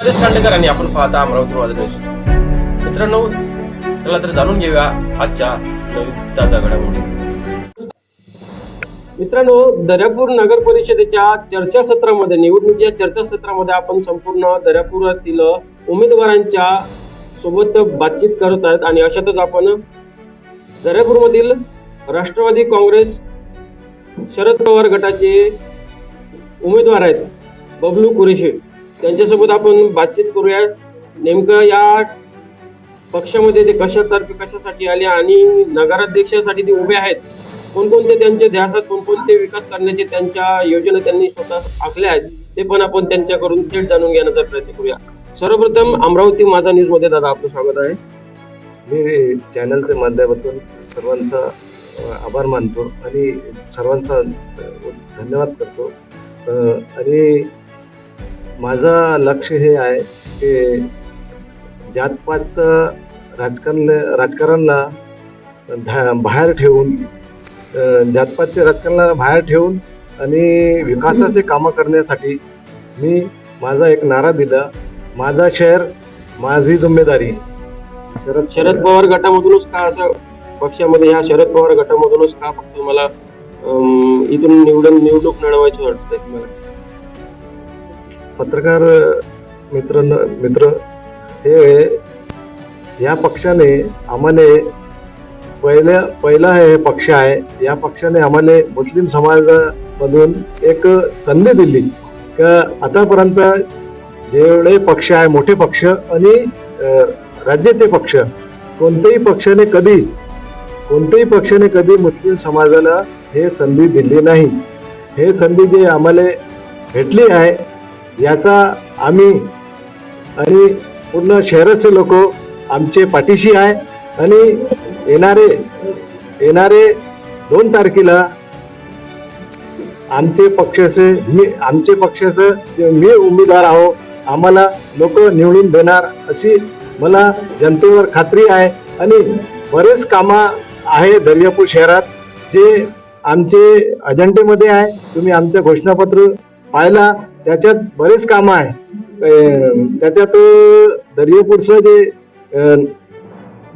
राजेश खांडेकर आणि आपण पाहता अमरावती माझा न्यूज मित्रांनो चला तर जाणून घेऊया आजच्या नवीन ताजा घडामोडी मित्रांनो दर्यापूर नगर परिषदेच्या चर्चासत्रामध्ये निवडणुकीच्या चर्चासत्रामध्ये आपण संपूर्ण दर्यापुरातील उमेदवारांच्या सोबत बातचीत करत आहेत आणि अशातच आपण दर्यापूरमधील राष्ट्रवादी काँग्रेस शरद पवार गटाचे उमेदवार आहेत बबलू कुरेशी. त्यांच्यासोबत आपण बातचीत करूया. नेमकं या पक्षामध्ये ते कशातर्फे कशासाठी आले आणि नगराध्यक्षासाठी ते उभे आहेत. कोणकोणते त्यांचे ध्यासात कोणकोणते विकास करण्याचे त्यांच्या योजना त्यांनी स्वतः आखल्या आहेत ते पण आपण त्यांच्याकडून थेट जाणून घेण्याचा प्रयत्न करूया. सर्वप्रथम अमरावती माझा न्यूजमध्ये दादा आपलं स्वागत आहे. मी चॅनलच्या माध्यमातून सर्वांचा आभार मानतो आणि सर्वांचा धन्यवाद करतो. आणि माझं लक्ष हे आहे की जातपातचं राजकारण राजकारणला धा बाहेर ठेवून अ, जातपातचे राजकारणाला बाहेर ठेवून आणि विकासाचे कामं करण्यासाठी मी माझा एक नारा दिला. माझा शहर माझी जिम्मेदारी. शरद शरद पवार गटामधूनच का असं पक्षामध्ये ह्या शरद पवार गटामधूनच का फक्त मला इथून निवडून निवडणूक लढवायची वाटतं पत्रकार मित्र मित्र हे या पक्षाने आम्हाला पहिल्या पहिला हे पक्ष आहे या पक्षाने आम्हाला मुस्लिम समाजामधून एक संधी दिली. का आतापर्यंत जेवढे पक्ष आहे मोठे पक्ष आणि राज्याचे पक्ष कोणत्याही पक्षाने कधी कोणत्याही पक्षाने कधी मुस्लिम समाजाला हे संधी दिली नाही. हे संधी जे आम्हाला भेटली आहे याचा आम्ही आणि पूर्ण शहराचे लोक आमचे पाठीशी आहे. आणि येणारे येणारे दोन तारखेला आमचे पक्षाचे मी आमचे पक्षाचं मी उमेदवार आहो आम्हाला लोक निवडून देणार अशी मला जनतेवर खात्री आहे. आणि बरेच कामं आहे दर्यापूर शहरात जे आमचे अजेंडेमध्ये आहे. तुम्ही आमचं घोषणापत्र पाहिला. त्याच्यात बरेच कामं आहे. त्याच्यात दर्यापूरचं जे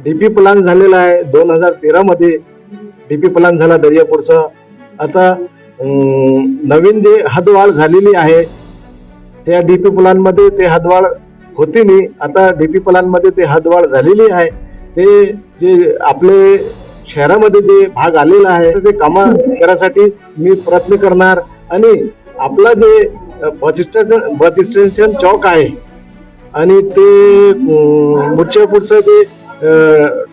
डीपी प्लान झालेला आहे दोन हजार तेरा मध्ये डीपी प्लान झाला दर्यापूरचा आता नवीन जे हदवाढ झालेली आहे त्या डीपी प्लानमध्ये ते हदवाढ होती नाही. आता डीपी प्लानमध्ये ते हदवाढ झालेली आहे. ते जे आपले शहरामध्ये जे भाग आलेला आहे ते काम करायसाठी मी प्रयत्न करणार आणि आपला जे बस स्टेशन बस स्टेशन चौक आहे. आणि ते मुच्छपूरचं मुर्शिदापूरचं जे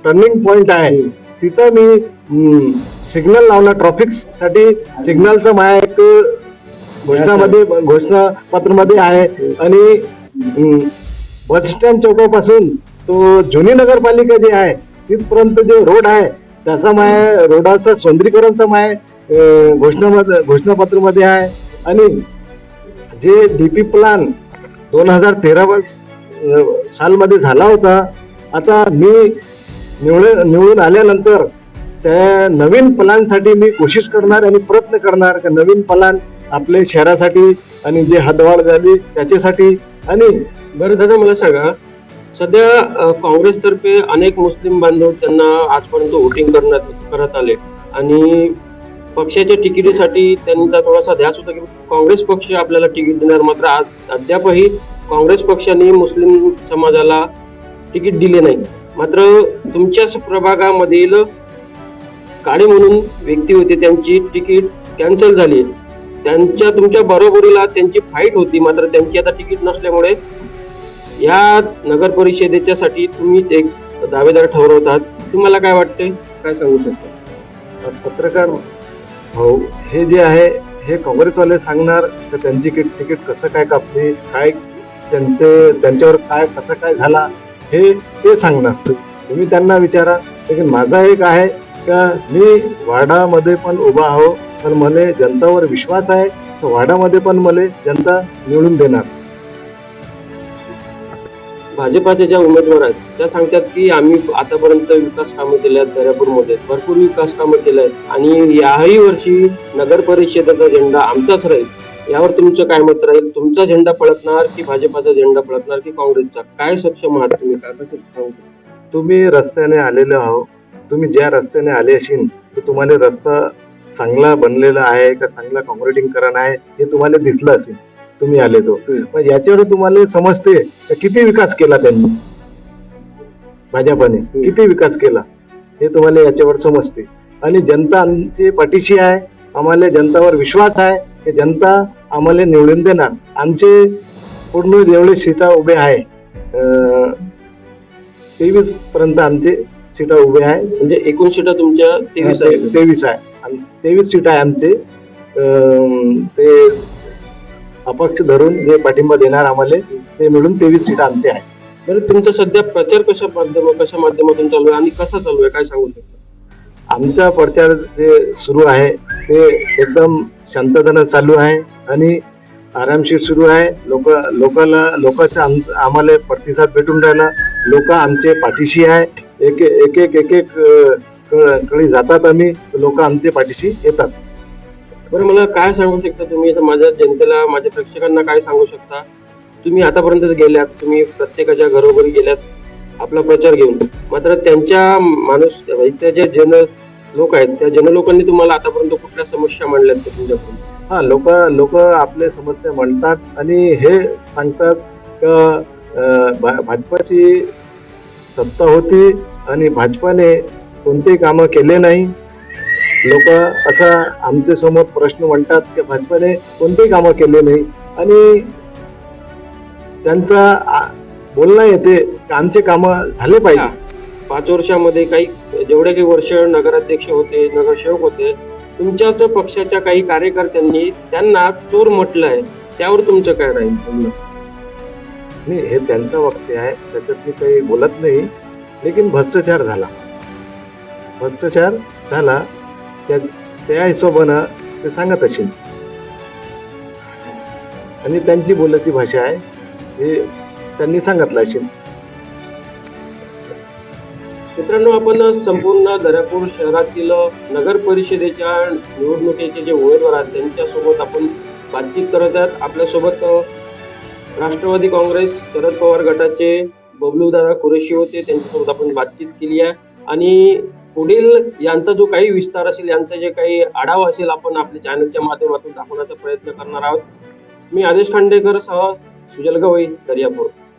टर्निंग पॉइंट आहे तिथं मी सिग्नल लावला. ट्रॉफिकसाठी सिग्नलचं माझ्या एक घोषणामध्ये घोषणापत्रामध्ये आहे. आणि बस स्टँड चौकापासून तो जुनी नगरपालिका जे आहे तिथपर्यंत जे रोड आहे त्याचा माय रोडाचं सौंदर्यीकरणचं माय घोषणामध्ये घोषणापत्रामध्ये आहे. आणि जे डी पी प्लान दोन हजार तेरा सालमध्ये झाला होता आता मी निवडून निवडून आल्यानंतर त्या नवीन प्लानसाठी मी कोशिश करणार आणि प्रयत्न करणार का नवीन प्लान आपल्या शहरासाठी आणि जे हदवाढ झाली त्याच्यासाठी. आणि बरं दादा मला सांगा सध्या काँग्रेसतर्फे अनेक मुस्लिम बांधव त्यांना आजपर्यंत वोटिंग करण्यात करत आले. आणि पक्षाच्या तिकिटीसाठी त्यांचा थोडासा ध्यास होता की काँग्रेस पक्ष आपल्याला तिकीट देणार. मात्र आज अद्यापही काँग्रेस पक्षाने मुस्लिम समाजाला तिकीट दिले नाही. मात्र तुमच्याच प्रभागामधील काळे म्हणून व्यक्ती होते त्यांची तिकीट कॅन्सल झाली. त्यांच्या तुमच्या बरोबरीला त्यांची फाईट होती मात्र त्यांची आता तिकीट नसल्यामुळे या नगर परिषदेच्यासाठी तुम्हीच एक दावेदार ठरवतात. तुम्हाला काय वाटते काय सांगू शकता? पत्रकार भाऊ हे जे आहे हे काँग्रेसवाले सांगणार तर त्यांची तिकीट कसं काय कापली काय त्यांचे त्यांच्यावर काय कसं काय झाला हे ते सांगणार. तुम्ही त्यांना विचारा. लेकिन माझा एक आहे का मी वाडामध्ये पण उभा आहो पण मला जनतावर विश्वास आहे तर वाडामध्ये पण मला जनता निवडून देणार. भाजपाच्या ज्या उमेदवार आहेत त्या सांगतात की आम्ही आतापर्यंत विकास कामं केल्या आहेत दर्यापूरमध्ये. भरपूर विकास कामं केल्या आहेत. आणि याही वर्षी नगर परिषदेचा झेंडा आमचाच राहील. यावर तुमचं काय मत राहील? तुमचा झेंडा पळतणार की भाजपाचा झेंडा पळतणार की काँग्रेसचा? काय सक्षम आहात तुम्ही? काय सांगू तुम्ही रस्त्याने आलेले आहो. तुम्ही ज्या रस्त्याने आले असेल तर तुम्हाला रस्ता चांगला बनलेला आहे का चांगला कॉन्क्रिटीकरण आहे हे तुम्हाला दिसलं असेल. तुम्ही आले तो. पण याच्यावर तुम्हाला समजते किती विकास केला त्यांनी? भाजपाने किती विकास केला? हे तुम्हाला याच्यावर समजते. आणि जनता आमची पाठीशी आहे आम्हाला जनतावर विश्वास आहे की जनता आम्हाला निवडून देणार. आमचे पूर्ण जेवढे सीटा उभे आहे. अं, तेवीस पर्यंत आमचे सीटा उभे आहे. म्हणजे एकूण सीटा तुमच्या तेवीस आहेत. तेवीस आहे. तेवीस सीट आहे आमचे. अं, ते अपक्ष धरून जे पाठिंबा देणार आम्हाला ते मिळून तेवीस सीट आमचे आहे बरं तुमचा सध्या प्रचार कशा माध्यम कशा माध्यमातून चालू आहे आणि कसा चालू आहे? काय सांगू शकता? आमचा प्रचार जे सुरू आहे ते एकदम शांततेनं चालू आहे आणि आरामशीर सुरू आहे. लोक लोकाला लोकांचा आमचं आम्हाला प्रतिसाद भेटून राहिला. लोक आमचे पाठीशी आहे. एक एक एक एक एक अं, क- कडे जातात आम्ही. लोक आमचे पाठीशी येतात. बरं मला काय सांगू शकता तुम्ही? आता माझ्या जनतेला माझ्या प्रेक्षकांना काय सांगू शकता? तुम्ही आतापर्यंत गेल्यात तुम्ही प्रत्येकाच्या घरोघरी गेल्यात आपला प्रचार घेऊन. मात्र त्यांच्या माणूस म्हणजे इथे जे जन लोक आहेत त्या जनलोकांनी तुम्हाला आतापर्यंत कुठल्या समस्या मांडल्यात तुमच्याकडून? हा लोक लोक आपले समस्या म्हणतात आणि हे सांगतात का भा- भाजपाची सत्ता होती आणि भाजपाने कोणतेही कामं केले नाही. लोक असा आमच्यासमोर प्रश्न म्हणतात की भाजपाने कोणतेही कामं केले नाही. आणि त्यांचा बोलणं येते आमचे कामं झाले पाहिजे. पाच वर्षामध्ये काही जेवढे काही वर्ष नगराध्यक्ष होते नगरसेवक होते तुमच्याच पक्षाच्या काही कार्यकर्त्यांनी त्यांना चोर म्हटलंय त्यावर तुमचं काय राहील? नाही हे त्यांचं वक्तव्य आहे त्याच्यात मी काही बोलत नाही. लेकिन भ्रष्टाचार झाला. भ्रष्टाचार झाला. त्या त्या हिशोबानं ते सांगत असेल. आणि त्यांची बोलायची भाषा आहे हे त्यांनी सांगितलं असेल. मित्रांनो आपण संपूर्ण दर्यापूर शहरातील नगर परिषदेच्या निवडणुकीचे जे उमेदवार आहेत त्यांच्यासोबत आपण बातचीत करत आहात. आपल्यासोबत राष्ट्रवादी काँग्रेस शरद पवार गटाचे बबलूदादा कुरेशी होते. त्यांच्यासोबत आपण बातचीत केली आहे. आणि पुढील यांचा जो काही विस्तार असेल यांचा जे काही आढावा असेल आपण आपल्या चॅनलच्या माध्यमातून दाखवण्याचा प्रयत्न करणार आहोत. मी आदेश खांडेकर सह सुजल गवई दर्यापूर.